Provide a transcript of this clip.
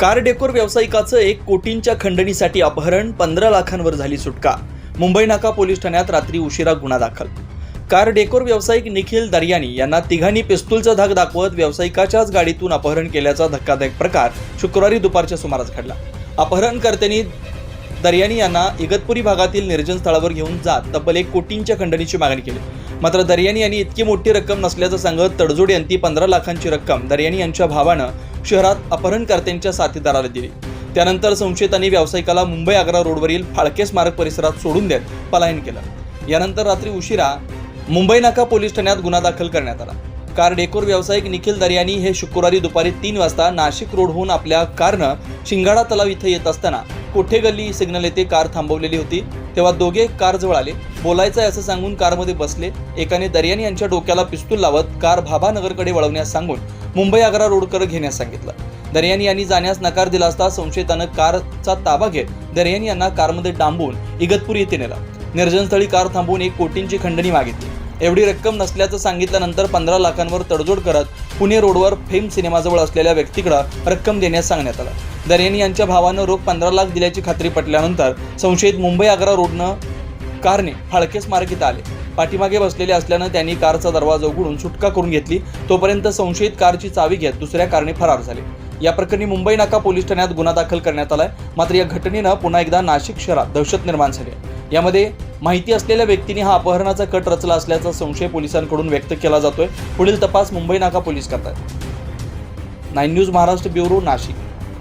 Car decor व्यावसायिकाचं एक कोटींच्या खंडणीसाठी अपहरण पंधरा लाखांवर झाली सुटका. मुंबई नाका पोलीस ठाण्यात रात्री उशिरा गुन्हा दाखल. कार डेकोर व्यावसायिक निखिल दर्यानी यांना तिघांनी पिस्तूलचा धाक दाखवत व्यावसायिकाच्याच गाडीतून अपहरण केल्याचा धक्कादायक प्रकार शुक्रवारी दुपारच्या सुमारास घडला. अपहरणकर्त्यांनी दर्यानी यांना इगतपुरी भागातील निर्जन स्थळावर घेऊन जात तब्बल एक कोटींच्या खंडणीची मागणी केली. मात्र दर्यानी यांनी इतकी मोठी रक्कम नसल्याचं सांगत तडजोड यांनी पंधरा लाखांची रक्कम दर्यानी यांच्या भावानं शहरात अपहरणकर्त्यांच्या साथीदाराला दिली. त्यानंतर संशयितांनी व्यावसायिकाला मुंबई आग्रा रोडवरील फाळके स्मारक परिसरात सोडून देत पलायन केलं. यानंतर रात्री उशिरा मुंबई नाका पोलीस ठाण्यात गुन्हा दाखल करण्यात आला. कार डेकोर व्यावसायिक निखिल दर्यानी हे शुक्रवारी दुपारी तीन वाजता नाशिक रोडहून आपल्या कारनं शिंगाडा तलाव इथं येत असताना कोठे गल्ली सिग्नल येथे कार थांबवलेली होती. तेव्हा दोघे कार जवळ आले. बोलायचं आहे असं सांगून कारमध्ये बसले. एकाने दर्यानी यांच्या डोक्याला पिस्तूल लावत कार भाभानगरकडे वळवण्यास सांगून मुंबई आग्रा रोडकडे घेण्यास सांगितलं. दर्यानी यांनी जाण्यास नकार दिला असता संशयितानं कारचा ताबा घेत दर्यानी यांना कारमध्ये डांबून इगतपूर येथे नेला. निर्जनस्थळी कार थांबवून एक कोटींची खंडणी मागितली. एवढी रक्कम नसल्याचं सांगितल्यानंतर पंधरा लाखांवर तडजोड करत पुणे रोडवर फेम सिनेमाजवळ असलेल्या व्यक्तीकडं रक्कम देण्यास सांगण्यात आलं. दर्यानी यांच्या भावानं रोख पंधरा लाख दिल्याची खात्री पटल्यानंतर संशयित मुंबई आग्रा रोडनं कारने फाळकेस स्मारक आले. पाठीमागे बसलेले असल्यानं त्यांनी कारचा दरवाजा उघडून सुटका करून घेतली. तोपर्यंत संशयित कारची चावी घेत दुसऱ्या कारने फरार झाले. या प्रकरणी मुंबई नाका पोलीस ठाण्यात गुन्हा दाखल करण्यात आलाय. मात्र या घटनेनं पुन्हा एकदा नाशिक शहरात दहशत निर्माण झाली यामध्ये माहिती असलेल्या व्यक्तीने हा अपहरणाचा कट रचला असल्याचा संशय पोलिसांकडून व्यक्त केला जातोय. पुढील तपास मुंबई नाका पोलीस करतात nine news Maharashtra bureau Nashik.